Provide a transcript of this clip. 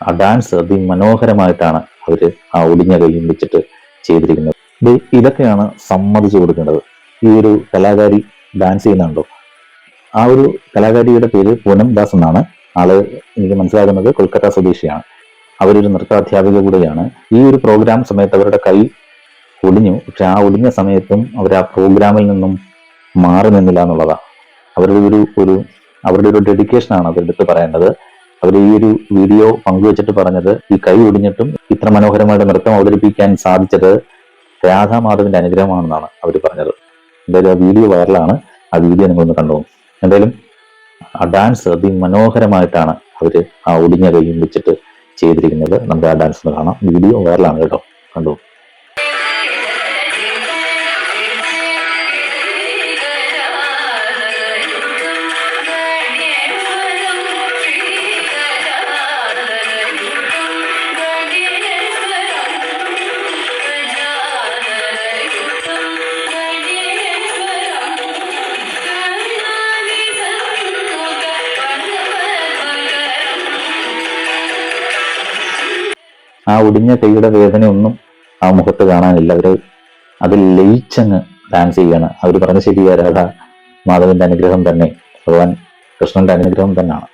ആ ഡാൻസ് അതിമനോഹരമായിട്ടാണ് അവർ ആ ഒടിഞ്ഞ കൈയും വെച്ചിട്ട് ചെയ്തിരിക്കുന്നത്. ഇത് ഇതൊക്കെയാണ് സമ്മതിച്ചു കൊടുക്കേണ്ടത്. ഈ ഒരു കലാകാരി ഡാൻസ് ചെയ്യുന്നുണ്ടോ? ആ ഒരു കലാകാരിയുടെ പേര് പൂനം ദാസ് എന്നാണ്. ആൾ എനിക്ക് മനസ്സിലാകുന്നത് കൊൽക്കത്ത സ്വദേശിയാണ്. അവരൊരു നൃത്താധ്യാപിക കൂടെയാണ്. ഈ ഒരു പ്രോഗ്രാം സമയത്ത് അവരുടെ കൈ ഒടിഞ്ഞു. പക്ഷെ ആ ഒടിഞ്ഞ സമയത്തും അവർ ആ പ്രോഗ്രാമിൽ നിന്നും മാറി നിന്നില്ല എന്നുള്ളതാണ് അവരുടെ ഒരു ഒരു അവരുടെ ഒരു ഡെഡിക്കേഷനാണ് അവരെടുത്ത് പറയേണ്ടത്. അവർ ഈ ഒരു വീഡിയോ പങ്കുവച്ചിട്ട് പറഞ്ഞത് ഈ കൈ ഒടിഞ്ഞിട്ടും ഇത്ര മനോഹരമായിട്ട് നൃത്തം അവതരിപ്പിക്കാൻ സാധിച്ചത് രാധാമാധവിന്റെ അനുഗ്രഹമാണെന്നാണ് അവർ പറഞ്ഞത്. എന്തായാലും ആ വീഡിയോ വൈറലാണ്. ആ വീഡിയോ നിങ്ങളൊന്ന് കണ്ടു എന്തായാലും ആ ഡാൻസ് അതിമനോഹരമായിട്ടാണ് അവർ ആ ഒടിഞ്ഞ കൈയും വെച്ചിട്ട് ചെയ്തിരിക്കുന്നത്. നമുക്ക് ആ ഡാൻസ് ഒന്ന് കാണാം. വീഡിയോ വൈറലാണ് കേട്ടോ. കണ്ടു ആ ഒടിഞ്ഞ കൈയുടെ വേദനയൊന്നും ആ മുഖത്ത് കാണാനില്ല. അവർ അത് ലയിച്ചങ്ങ് ഡാൻസ് ചെയ്യാണ്. അവർ പറഞ്ഞ ശരിയാരാടാ മാധവന്റെ അനുഗ്രഹം തന്നെ. ഭഗവാൻ കൃഷ്ണന്റെ അനുഗ്രഹം തന്നെയാണ്.